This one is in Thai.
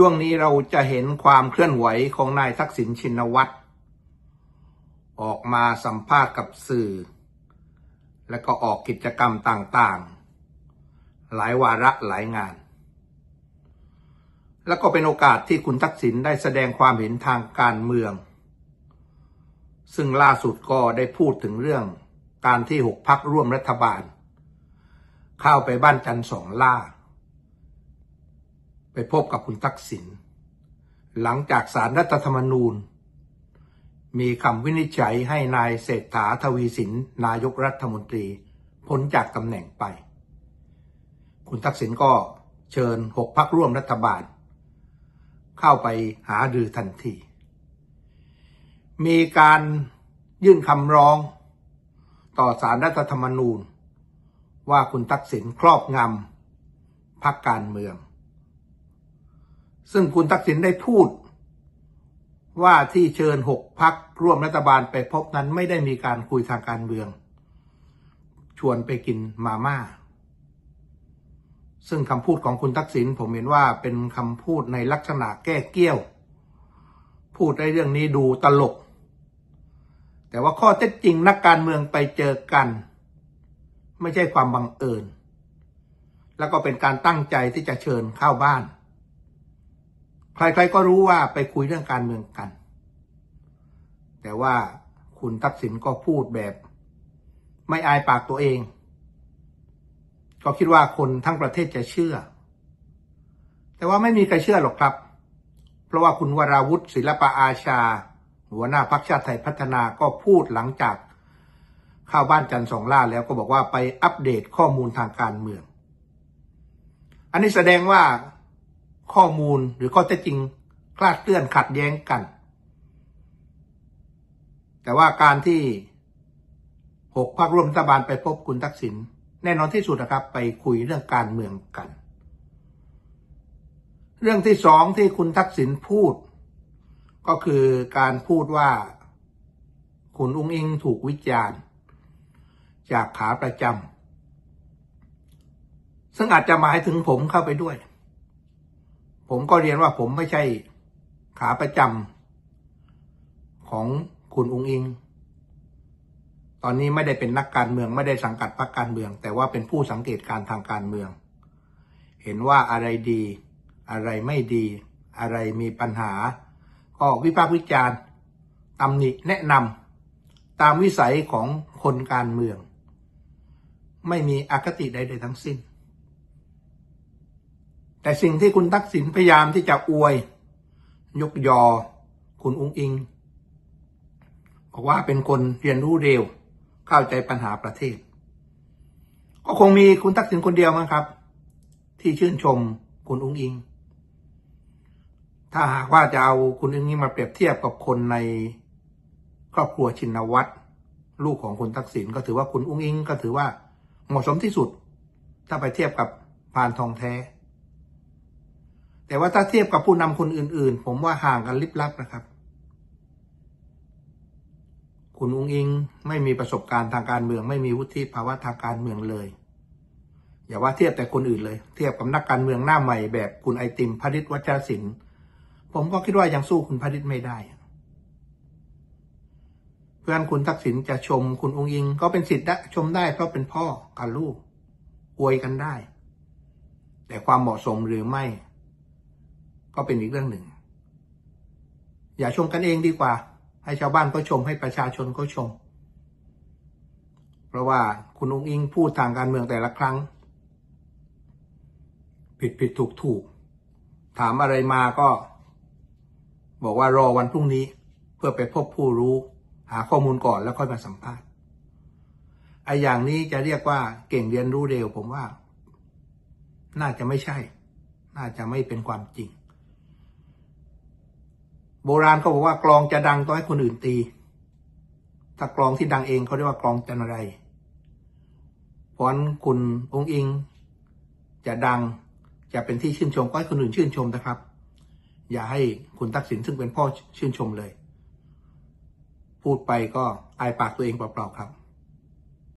ช่วงนี้เราจะเห็นความเคลื่อนไหวของนายทักษิณชินวัตร ออกมาสัมภาษณ์กับสื่อ และก็ออกกิจกรรมต่างๆ หลายวาระหลายงาน แล้วก็เป็นโอกาสที่คุณทักษิณได้แสดงความเห็นทางการเมือง ซึ่งล่าสุดก็ได้พูดถึงเรื่องการที่หกพักร่วมรัฐบาล เข้าไปบ้านจันทร์สองล่า ไปพบกับคุณทักษิณหลังจากสารรัฐธรรมนูญ มีคำวินิจฉัยให้นายเศรษฐาทวีสินนายกรัฐมนตรี พ้นจากตำแหน่งไป คุณทักษิณก็เชิญหกพักร่วมรัฐบาล เข้าไปหารือทันที มีการยื่นคำร้องต่อสารรัฐธรรมนูญ ว่าคุณทักษิณครอบงำพักการเมือง ซึ่งคุณทักษิณได้พูด ว่าที่เชิญหกพักร่วมรัฐบาลไปพบนั้นไม่ได้มีการคุยทางการเมือง ชวนไปกินมาม่า ซึ่งคำพูดของคุณทักษิณผมเห็นว่าเป็นคำพูดในลักษณะแก้เกี้ยว พูดในเรื่องนี้ดูตลก แต่ว่าข้อเท็จจริงนักการเมืองไปเจอกัน ไม่ใช่ความบังเอิญ แล้วก็เป็นการตั้งใจที่จะเชิญเข้าบ้าน ใครๆก็รู้ว่าไปคุยเรื่องการเมืองกัน แต่ว่าคุณทักษิณก็พูดแบบ ไม่อายปากตัวเอง ก็คิดว่าคนทั้งประเทศจะเชื่อ แต่ว่าไม่มีใครเชื่อหรอกครับ เพราะว่าคุณวราวุฒิศิลปะอาชา หัวหน้าพรรคชาติไทยพัฒนาก็พูดหลังจากเข้าบ้านจันทร์สองล่าแล้วก็บอกว่าไปอัปเดตข้อมูลทางการเมือง อันนี้แสดงว่า ข้อมูลหรือข้อเท็จจริงคลาดเคลื่อนขัดแย้งกัน แต่ว่าการที่หกพรรคร่วมรัฐบาลไปพบคุณทักษิณแน่นอนที่สุดนะครับ ไปคุยเรื่องการเมืองกัน เรื่องที่สองที่คุณทักษิณพูด ก็คือการพูดว่า คุณอุ้งอิงถูกวิจารณ์ จากขาประจำซึ่งอาจจะหมายถึงผมเข้าไปด้วย ผมก็เรียนว่าผมไม่ใช่ขาประจำของคุณอุงอิง ตอนนี้ไม่ได้เป็นนักการเมืองไม่ได้สังกัดพรรคการเมือง แต่ว่าเป็นผู้สังเกตการทางการเมือง เห็นว่าอะไรดี อะไรไม่ดี อะไรมีปัญหา ก็วิพากษ์วิจารณ์ตำหนิแนะนำตามวิสัยของคนการเมือง ไม่มีอคติใดๆทั้งสิ้น แต่สิ่งที่คุณทักษิณพยายามที่จะอวย ยกยอ คุณอุ้งอิงบอกว่าเป็นคนเรียนรู้เร็วเข้าใจปัญหาประเทศ ก็คงมีคุณทักษิณคนเดียวมั้งครับ ที่ชื่นชมคุณอุ้งอิง ถ้าหากว่าจะเอาคุณอุ้งอิงมาเปรียบเทียบกับคนในครอบครัวชินวัตรลูกของคุณทักษิณก็ถือว่าคุณอุ้งอิง ก็ถือว่าเหมาะสมที่สุด ถ้าไปเทียบกับพานทองแท้ แต่ว่าถ้าเทียบกับผู้นำคนอื่น ๆ ผมว่าห่างกันลิบลับนะครับ คุณอุ้งอิงไม่มีประสบการณ์ทางการเมือง ไม่มีวุฒิภาวะทางการเมืองเลย อย่าว่าเทียบแต่คนอื่นเลย เทียบกับนักการเมืองหน้าใหม่แบบคุณไอติมพริตวัชรศิลป์ผมก็คิดว่ายังสู้คุณพริตไม่ได้ เพื่อนคุณทักษิณจะชมคุณอุงอิง ก็เป็นสิทธิ์ชมได้เพราะเป็นพ่อกับลูกอวยกันได้ แต่ความเหมาะสมหรือไม่ ก็เป็นอีกเรื่องหนึ่ง อย่าชมกันเองดีกว่า ให้ชาวบ้านก็ชมให้ประชาชนก็ชม เพราะว่าคุณอุ้งอิงพูดทางการเมืองแต่ละครั้ง ผิดผิดถูกถูกถามอะไรมาก็ บอกว่ารอวันพรุ่งนี้เพื่อไปพบผู้รู้ หาข้อมูลก่อนแล้วค่อยมาสัมภาษณ์ไอ้อย่างนี้จะเรียกว่าเก่งเรียนรู้เร็วผมว่า น่าจะไม่ใช่ น่าจะไม่เป็นความจริง โบราณเขาบอกว่ากลองจะดังต้องให้คนอื่นตี ถ้ากลองที่ดังเองเขาเรียกว่ากลองจันไรเพราะฉะนั้นคุณองค์อิง จะดังจะเป็นที่ชื่นชมก็ให้คนอื่นชื่นชมนะครับ อย่าให้คุณทักษิณซึ่งเป็นพ่อชื่นชมเลย พูดไปก็อายปากตัวเองเปล่าๆครับ